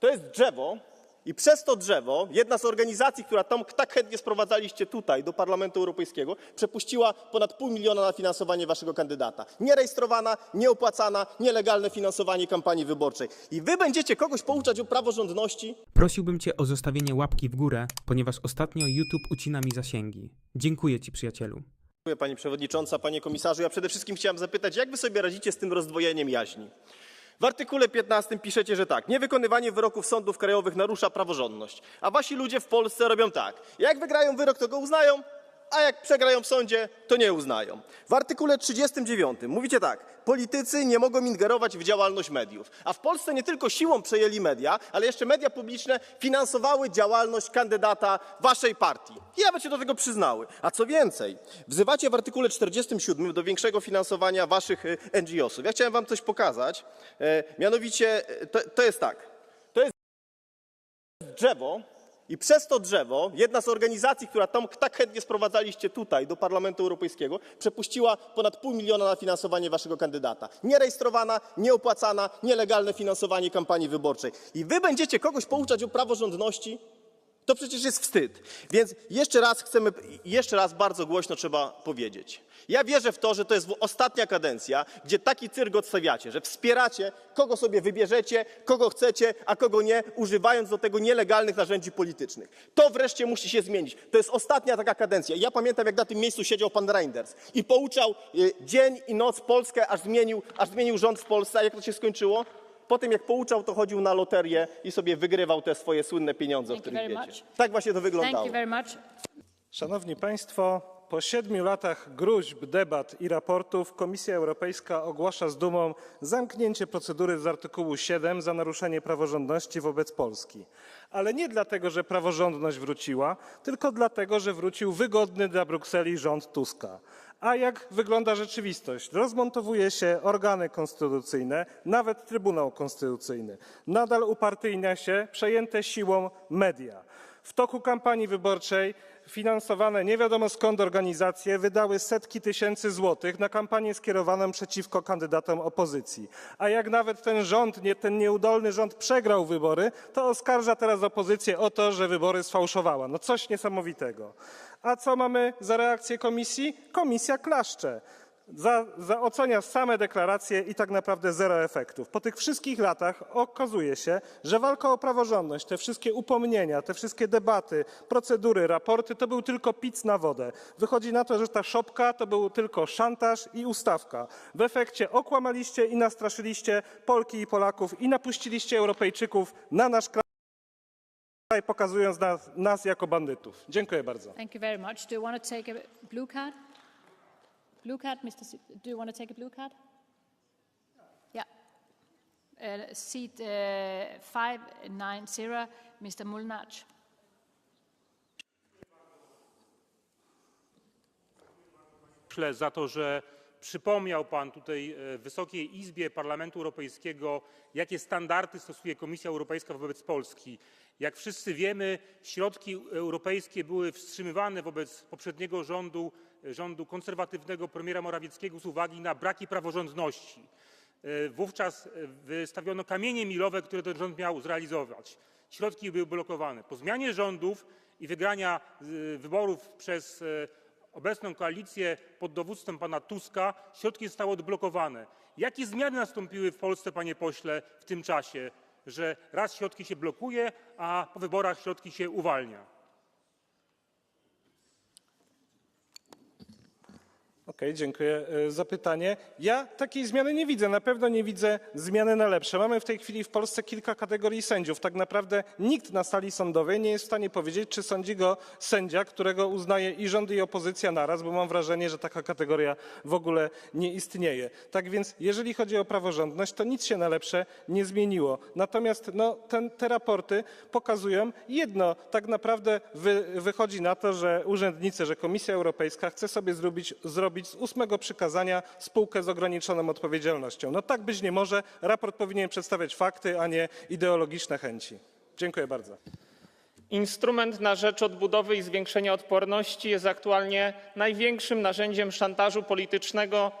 To jest drzewo i przez to drzewo jedna z organizacji, która tam tak chętnie sprowadzaliście tutaj do Parlamentu Europejskiego, przepuściła ponad pół miliona na finansowanie waszego kandydata. Nierejestrowana, nieopłacana, nielegalne finansowanie kampanii wyborczej. I wy będziecie kogoś pouczać o praworządności? Prosiłbym Cię o zostawienie łapki w górę, ponieważ ostatnio YouTube ucina mi zasięgi. Dziękuję Ci, przyjacielu. Dziękuję pani przewodnicząca, panie komisarzu. Ja przede wszystkim chciałem zapytać, jak wy sobie radzicie z tym rozdwojeniem jaźni? W artykule 15 piszecie, że tak, niewykonywanie wyroków sądów krajowych narusza praworządność. A wasi ludzie w Polsce robią tak. Jak wygrają wyrok, to go uznają, a jak przegrają w sądzie, to nie uznają. W artykule 39 mówicie tak. Politycy nie mogą ingerować w działalność mediów. A w Polsce nie tylko siłą przejęli media, ale jeszcze media publiczne finansowały działalność kandydata waszej partii. I nawet się do tego przyznały. A co więcej, wzywacie w artykule 47 do większego finansowania waszych y, NGO-sów. Ja chciałem wam coś pokazać. E, mianowicie, e, to, to jest tak. To jest drzewo i przez to drzewo jedna z organizacji, która tam tak chętnie sprowadzaliście tutaj do Parlamentu Europejskiego, przepuściła ponad pół miliona na finansowanie waszego kandydata. Nierejestrowana, nieopłacana, nielegalne finansowanie kampanii wyborczej. I wy będziecie kogoś pouczać o praworządności? To przecież jest wstyd. Więc jeszcze raz chcemy, jeszcze raz bardzo głośno trzeba powiedzieć. Ja wierzę w to, że to jest ostatnia kadencja, gdzie taki cyrk odstawiacie, że wspieracie, kogo sobie wybierzecie, kogo chcecie, a kogo nie, używając do tego nielegalnych narzędzi politycznych. To wreszcie musi się zmienić. To jest ostatnia taka kadencja. Ja pamiętam, jak na tym miejscu siedział pan Reinders i pouczał y, dzień i noc Polskę, aż zmienił, aż zmienił rząd w Polsce. A jak to się skończyło? Po tym, jak pouczał, to chodził na loterię i sobie wygrywał te swoje słynne pieniądze, o Thank you których very wiecie. much. Tak właśnie to wyglądało. Thank you very much. Szanowni Państwo, po siedmiu latach gruźb, debat i raportów Komisja Europejska ogłasza z dumą zamknięcie procedury z artykułu 7 za naruszenie praworządności wobec Polski. Ale nie dlatego, że praworządność wróciła, tylko dlatego, że wrócił wygodny dla Brukseli rząd Tuska. A jak wygląda rzeczywistość? Rozmontowuje się organy konstytucyjne, nawet Trybunał Konstytucyjny. Nadal upartyjnia się przejęte siłą media. W toku kampanii wyborczej finansowane nie wiadomo skąd organizacje wydały setki tysięcy złotych na kampanię skierowaną przeciwko kandydatom opozycji. A jak nawet ten rząd, nie, ten nieudolny rząd przegrał wybory, to oskarża teraz opozycję o to, że wybory sfałszowała. No coś niesamowitego. A co mamy za reakcję komisji? Komisja klaszcze. Za, za ocenia same deklaracje i tak naprawdę zero efektów. Po tych wszystkich latach okazuje się, że walka o praworządność, te wszystkie upomnienia, te wszystkie debaty, procedury, raporty to był tylko pic na wodę. Wychodzi na to, że ta szopka to był tylko szantaż i ustawka. W efekcie okłamaliście i nastraszyliście Polki i Polaków i napuściliście Europejczyków na nasz kraj, pokazując nas, nas jako bandytów. Dziękuję bardzo. Blue card? Mr. Se- Do you want to take a blue card? Yeah. Uh, seat uh, 590, Mr. Mulnach. za to, że przypomniał Pan tutaj e, Wysokiej Izbie Parlamentu Europejskiego, jakie standardy stosuje Komisja Europejska wobec Polski. Jak wszyscy wiemy, środki europejskie były wstrzymywane wobec poprzedniego rządu, rządu konserwatywnego premiera Morawieckiego z uwagi na braki praworządności. E, Wówczas e, wystawiono kamienie milowe, które ten rząd miał zrealizować. Środki były blokowane. Po zmianie rządów i wygrania e, wyborów przez obecną koalicję pod dowództwem pana Tuska środki zostały odblokowane. Jakie zmiany nastąpiły w Polsce, panie pośle, w tym czasie, że raz środki się blokuje, a po wyborach środki się uwalnia? Okej, dziękuję e, za pytanie. Ja takiej zmiany nie widzę. Na pewno nie widzę zmiany na lepsze. Mamy w tej chwili w Polsce kilka kategorii sędziów. Tak naprawdę nikt na sali sądowej nie jest w stanie powiedzieć, czy sądzi go sędzia, którego uznaje i rząd, i opozycja naraz, bo mam wrażenie, że taka kategoria w ogóle nie istnieje. Tak więc, jeżeli chodzi o praworządność, to nic się na lepsze nie zmieniło. Natomiast no, ten, te raporty pokazują jedno. Tak naprawdę wy, wychodzi na to, że urzędnicy, że Komisja Europejska chce sobie zrobić, zrobić z ósmego przykazania spółkę z ograniczoną odpowiedzialnością. No tak być nie może. Raport powinien przedstawiać fakty, a nie ideologiczne chęci. Dziękuję bardzo. Instrument na rzecz odbudowy i zwiększenia odporności jest aktualnie największym narzędziem szantażu politycznego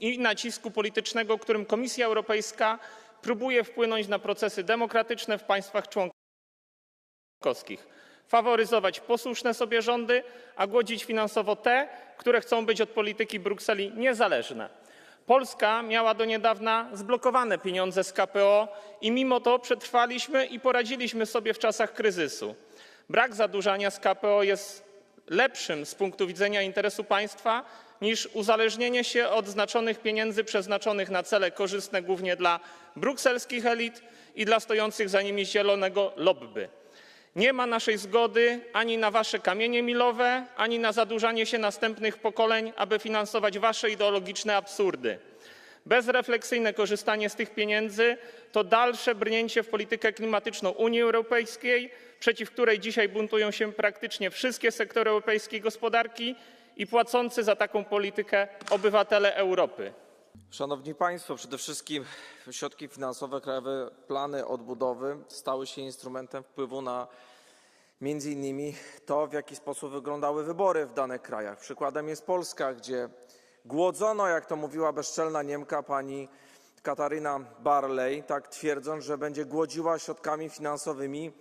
i, nacisku politycznego, którym Komisja Europejska próbuje wpłynąć na procesy demokratyczne w państwach członkowskich, faworyzować posłuszne sobie rządy, a głodzić finansowo te, które chcą być od polityki Brukseli niezależne. Polska miała do niedawna zblokowane pieniądze z KPO i mimo to przetrwaliśmy i poradziliśmy sobie w czasach kryzysu. Brak zadłużania z KPO jest lepszym z punktu widzenia interesu państwa niż uzależnienie się od znaczonych pieniędzy przeznaczonych na cele korzystne głównie dla brukselskich elit i dla stojących za nimi zielonego lobby. Nie ma naszej zgody ani na wasze kamienie milowe, ani na zadłużanie się następnych pokoleń, aby finansować wasze ideologiczne absurdy. Bezrefleksyjne korzystanie z tych pieniędzy to dalsze brnięcie w politykę klimatyczną Unii Europejskiej, przeciw której dzisiaj buntują się praktycznie wszystkie sektory europejskiej gospodarki i płacący za taką politykę obywatele Europy. Szanowni Państwo, przede wszystkim środki finansowe, krajowe plany odbudowy stały się instrumentem wpływu na między innymi to, w jaki sposób wyglądały wybory w danych krajach. Przykładem jest Polska, gdzie głodzono, jak to mówiła bezczelna Niemka pani Kataryna Barley, tak twierdząc, że będzie głodziła środkami finansowymi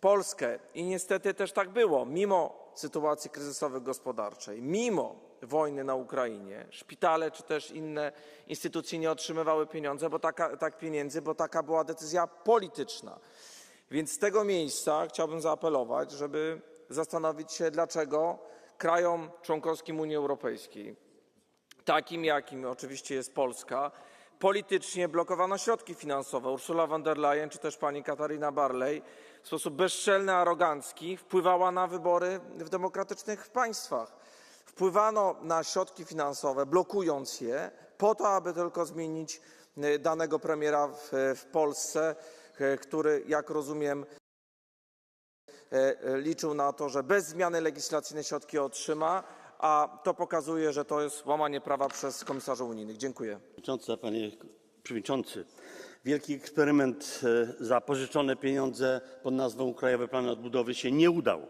Polskę. I niestety też tak było. Mimo sytuacji kryzysowej gospodarczej, mimo wojny na Ukrainie, szpitale czy też inne instytucje nie otrzymywały pieniądze, bo taka, tak pieniędzy, bo taka była decyzja polityczna. Więc z tego miejsca chciałbym zaapelować, żeby zastanowić się, dlaczego krajom członkowskim Unii Europejskiej, takim jakim oczywiście jest Polska, politycznie blokowano środki finansowe. Ursula von der Leyen czy też pani Katarina Barley w sposób bezczelny, arogancki wpływała na wybory w demokratycznych państwach. Wpływano na środki finansowe, blokując je, po to, aby tylko zmienić e, danego premiera w, w Polsce, e, który, jak rozumiem, e, liczył na to, że bez zmiany legislacyjnej środki otrzyma, a to pokazuje, że to jest łamanie prawa przez komisarzy unijnych. Dziękuję. Przewodnicząca, panie przewodniczący. Wielki eksperyment za pożyczone pieniądze pod nazwą Krajowy Plan Odbudowy się nie udał.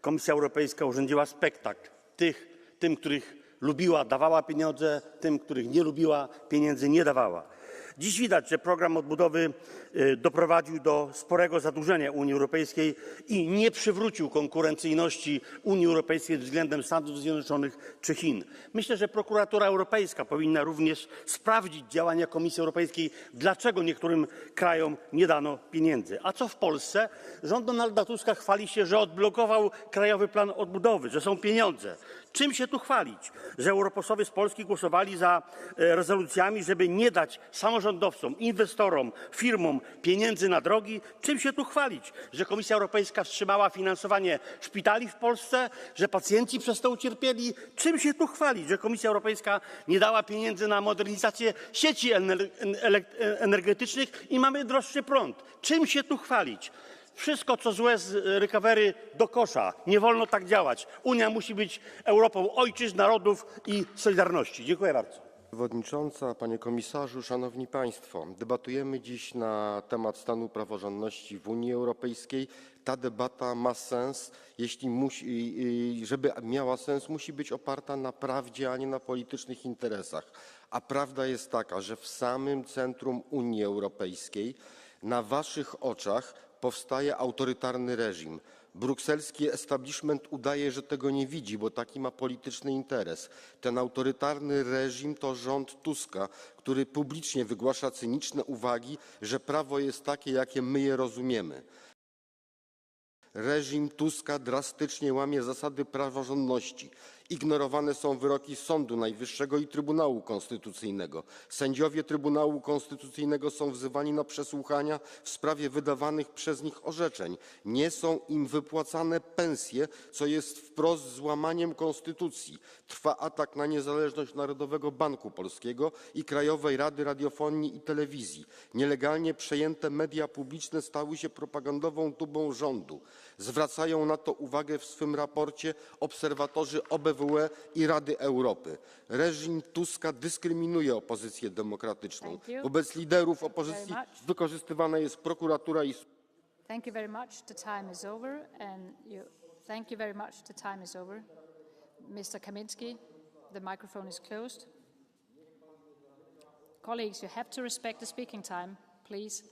Komisja Europejska urządziła spektakl. Tych, tym, których lubiła, dawała pieniądze, tym, których nie lubiła, pieniędzy nie dawała. Dziś widać, że program odbudowy e, doprowadził do sporego zadłużenia Unii Europejskiej i nie przywrócił konkurencyjności Unii Europejskiej względem Stanów Zjednoczonych czy Chin. Myślę, że prokuratura europejska powinna również sprawdzić działania Komisji Europejskiej, dlaczego niektórym krajom nie dano pieniędzy. A co w Polsce? Rząd Donalda Tuska chwali się, że odblokował Krajowy Plan Odbudowy, że są pieniądze. Czym się tu chwalić? Że europosłowie z Polski głosowali za e, rezolucjami, żeby nie dać samorządowcom, inwestorom, firmom pieniędzy na drogi? Czym się tu chwalić? Że Komisja Europejska wstrzymała finansowanie szpitali w Polsce? Że pacjenci przez to ucierpieli? Czym się tu chwalić? Że Komisja Europejska nie dała pieniędzy na modernizację sieci elek- energetycznych i mamy droższy prąd? Czym się tu chwalić? Wszystko, co złe z recovery do kosza. Nie wolno tak działać. Unia musi być Europą ojczyzn, narodów i solidarności. Dziękuję bardzo. Przewodnicząca, panie komisarzu, szanowni państwo. Debatujemy dziś na temat stanu praworządności w Unii Europejskiej. Ta debata ma sens, jeśli musi, żeby miała sens, musi być oparta na prawdzie, a nie na politycznych interesach. A prawda jest taka, że w samym centrum Unii Europejskiej na waszych oczach powstaje autorytarny reżim. Brukselski establishment udaje, że tego nie widzi, bo taki ma polityczny interes. Ten autorytarny reżim to rząd Tuska, który publicznie wygłasza cyniczne uwagi, że prawo jest takie, jakie my je rozumiemy. Reżim Tuska drastycznie łamie zasady praworządności. Ignorowane są wyroki Sądu Najwyższego i Trybunału Konstytucyjnego. Sędziowie Trybunału Konstytucyjnego są wzywani na przesłuchania w sprawie wydawanych przez nich orzeczeń. Nie są im wypłacane pensje, co jest wprost złamaniem konstytucji. Trwa atak na niezależność Narodowego Banku Polskiego i Krajowej Rady Radiofonii i Telewizji. Nielegalnie przejęte media publiczne stały się propagandową tubą rządu. Zwracają na to uwagę w swym raporcie obserwatorzy OBWE i Rady Europy. Reżim Tuska dyskryminuje opozycję demokratyczną. Wobec liderów opozycji wykorzystywana jest prokuratura i Thank you very much. The time is over, and you. Thank you very much. The time is over. Mr. Kaminsky, the microphone is closed. Colleagues, you have to respect the speaking time. please.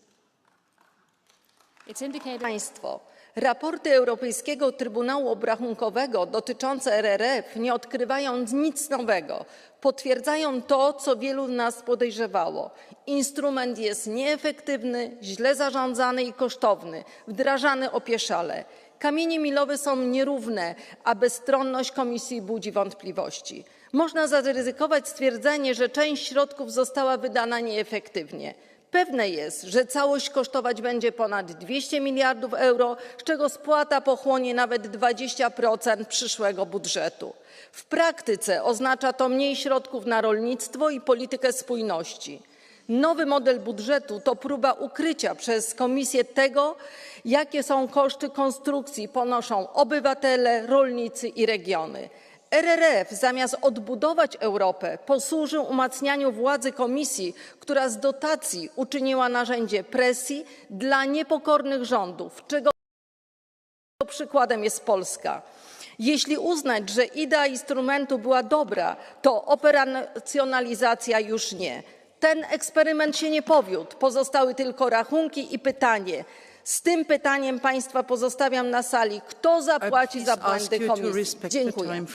Państwo, raporty Europejskiego Trybunału Obrachunkowego dotyczące RRF nie odkrywają nic nowego. Potwierdzają to, co wielu nas podejrzewało. Instrument jest nieefektywny, źle zarządzany i kosztowny, wdrażany opieszale. Kamienie milowe są nierówne, a bezstronność komisji budzi wątpliwości. Można zaryzykować stwierdzenie, że część środków została wydana nieefektywnie. Pewne jest, że całość kosztować będzie ponad 200 miliardów euro, z czego spłata pochłonie nawet 20% przyszłego budżetu. W praktyce oznacza to mniej środków na rolnictwo i politykę spójności. Nowy model budżetu to próba ukrycia przez Komisję tego, jakie są koszty konstrukcji ponoszą obywatele, rolnicy i regiony. RRF zamiast odbudować Europę posłużył umacnianiu władzy Komisji, która z dotacji uczyniła narzędzie presji dla niepokornych rządów, czego przykładem jest Polska. Jeśli uznać, że idea instrumentu była dobra, to operacjonalizacja już nie. Ten eksperyment się nie powiódł, pozostały tylko rachunki i pytanie. Z tym pytaniem Państwa pozostawiam na sali. Kto zapłaci za błędy Komisji? Dziękuję.